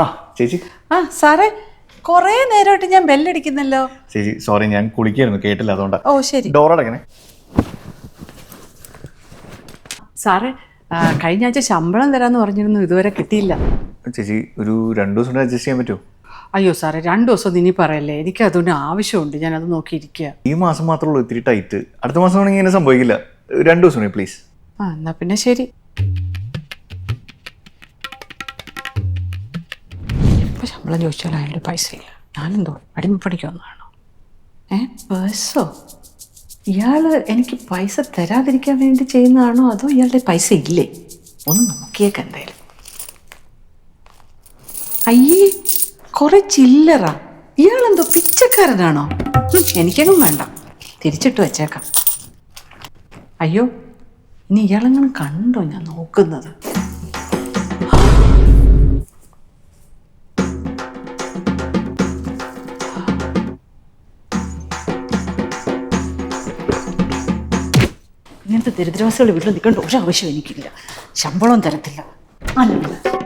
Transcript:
ആ ചേച്ചി. ആ സാറേ കൊറേ നേരമായിട്ട് ഞാൻ ബെല്ലടിക്കുന്നല്ലോ. ചേച്ചി സോറി ഞാൻ കുളിക്കായിരുന്നു കേട്ടില്ല അതുകൊണ്ട്. ഓ ശരി. ഡോർ അടക്കണേ സാറേ ആ, കഴിഞ്ഞ ആഴ്ച ശമ്പളം തരാന്ന് പറഞ്ഞിരുന്നു ഇതുവരെ കിട്ടിയില്ല. ചേച്ചി ഒരു രണ്ടു ദിവസം അഡ്ജസ്റ്റ് ചെയ്യാൻ പറ്റുമോ? അയ്യോ സാറേ രണ്ടു ദിവസം ഇനി പറയല്ലേ. എനിക്ക് അതുകൊണ്ട് ആവശ്യമുണ്ട് ഞാനത് നോക്കിയിരിക്കുക ഈ മാസം മാത്രമേ ഉള്ളൂ ഇത്തിരി ടൈറ്റ് അടുത്ത മാസം ആണെങ്കിൽ ഇങ്ങനെ സംഭവിക്കില്ല. രണ്ടു ദിവസം പ്ലീസ് ആ എന്നാ പിന്നെ ശരി. ഇപ്പൊ ശമ്പളം ചോദിച്ചാൽ അയാളുടെ പൈസ ഇല്ല ഞാനെന്തോ അടിമപ്പണിക്ക് വന്നതാണോ ഏ? പേഴ്സോ? ഇയാൾ എനിക്ക് പൈസ തരാതിരിക്കാൻ വേണ്ടി ചെയ്യുന്നതാണോ അതോ ഇയാളുടെ പൈസ ഇല്ലേ? ഒന്ന് നോക്കിയേക്ക് എന്തായാലും. അയ്യേ കുറെ ചില്ലറ. ഇയാളെന്തോ പിച്ചക്കാരനാണോ? എനിക്കങ്ങും വേണ്ട. തിരിച്ചിട്ട് വെച്ചേക്കാം. അയ്യോ ഇനി ഇയാളെങ്ങനെ കണ്ടോ ഞാൻ നോക്കുന്നത്? ഇങ്ങനത്തെ ദരിദ്രവാസികളുടെ വീട്ടിൽ നിൽക്കേണ്ട ഒരു ആവശ്യം എനിക്കില്ല. ശമ്പളം തരത്തില്ല. അല്ല